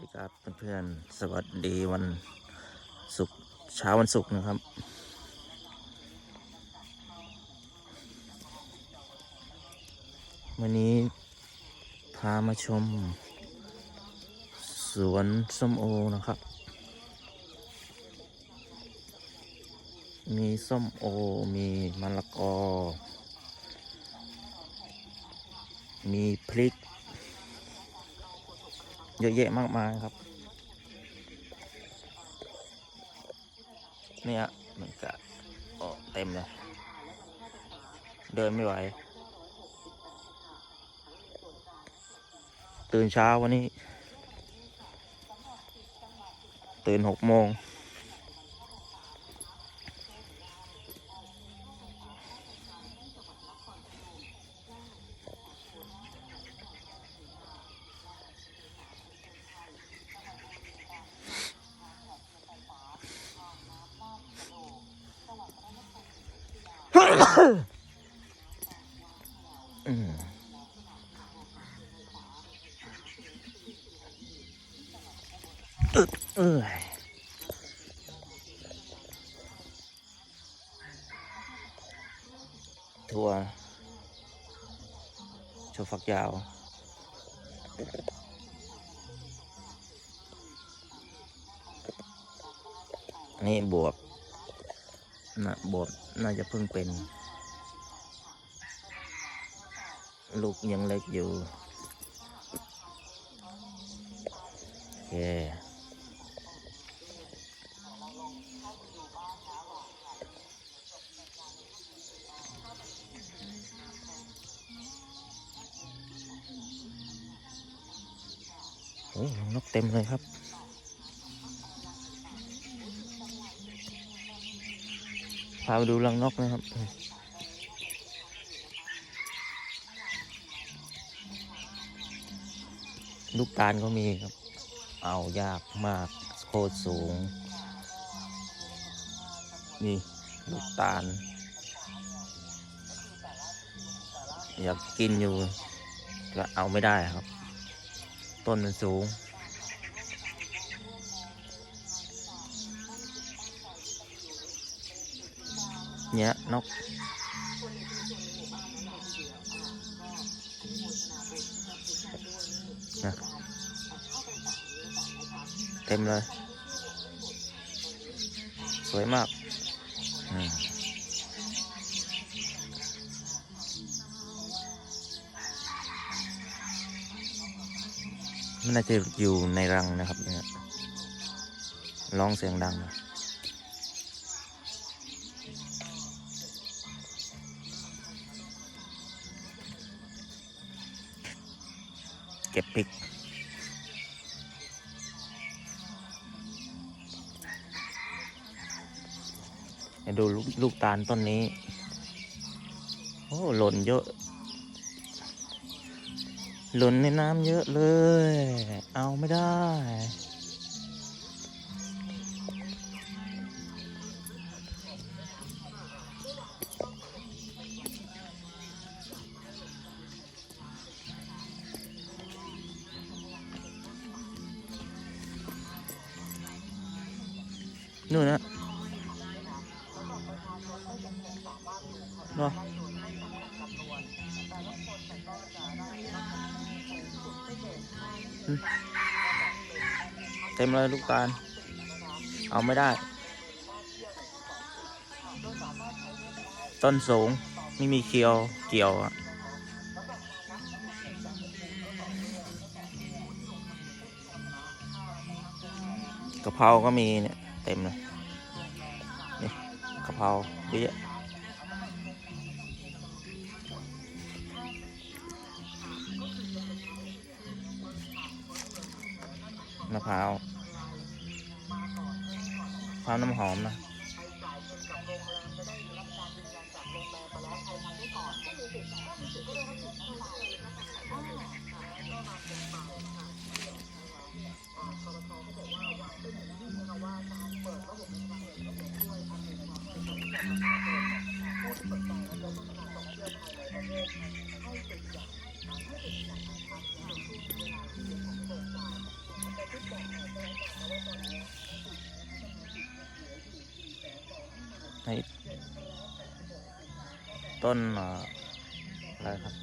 ดีครับเพื่อนๆสวัสดีวันศุกร์เช้าวันศุกร์นะครับ วันนี้พามาชม สวนส้มโอนะครับ มีส้มโอมีมะละกอ มีพริก เยอะแยะมากมายครับ เนี่ยมันกะเต็มเลย เดินไม่ไหว ตื่นเช้าวันนี้ ตื่นหกโมง อึดเอ้ยถั่วถั่วฝักยาวนี่บวบนะบวบน่าจะเพิ่งเป็น ลูกยังเล็กอยู่โอเคโอ้ยรังนกเต็มเลยครับพาไปดูรังนกนะครับ ลูกตาลก็มีครับ เอายากมากโคตรสูง นี่ลูกตาล อยากกินอยู่ ก็เอาไม่ได้ครับ ต้นมันสูง เนี่ยนก เต็มเลย สวยมากมมันน่าจะอยู่ในรังนะครับเนี่ยร้องเสียงดังนะเก็บพริก ดูลูกลูกตาลต้นนี้ โอ้หล่นเยอะ หล่นในน้ำเยอะเลย เอาไม่ได้ นู่นนะ เนาะอืมเต็มเลยลูกตาล เอาไม่ได้ ต้นสูง ไม่มีเคียวเกี่ยวอะกะเพราก็มีเนี่ย เต็มเลย นี่กะเพราเยอะ มะพร้าวมะพร้าวน้ำหอมนะ ให้ต้นอะไรครับ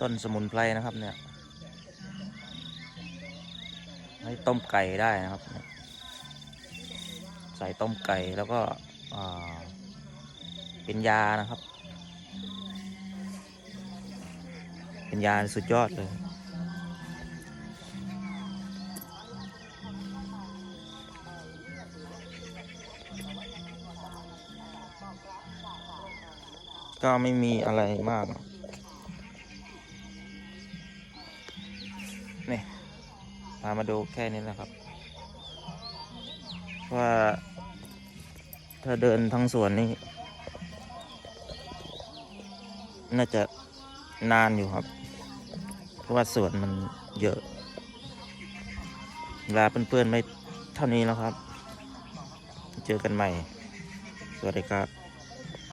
ต้นสมุนไพรนะครับเนี่ยให้ต้มไก่ได้นะครับ ใส่ต้มไก่แล้วก็เป็นยานะครับ เป็นยาสุดยอดเลย ก็ไม่มีอะไรมากนี่พามาดูแค่นี้แหละครับ ว่า ถ้าเดินทั้งสวนนี่น่าจะนานอยู่ครับ เพราะว่าสวนมันเยอะเวลาเพื่อนๆไม่เท่านี้แล้วครับ เจอกันใหม่ สวัสดีครับ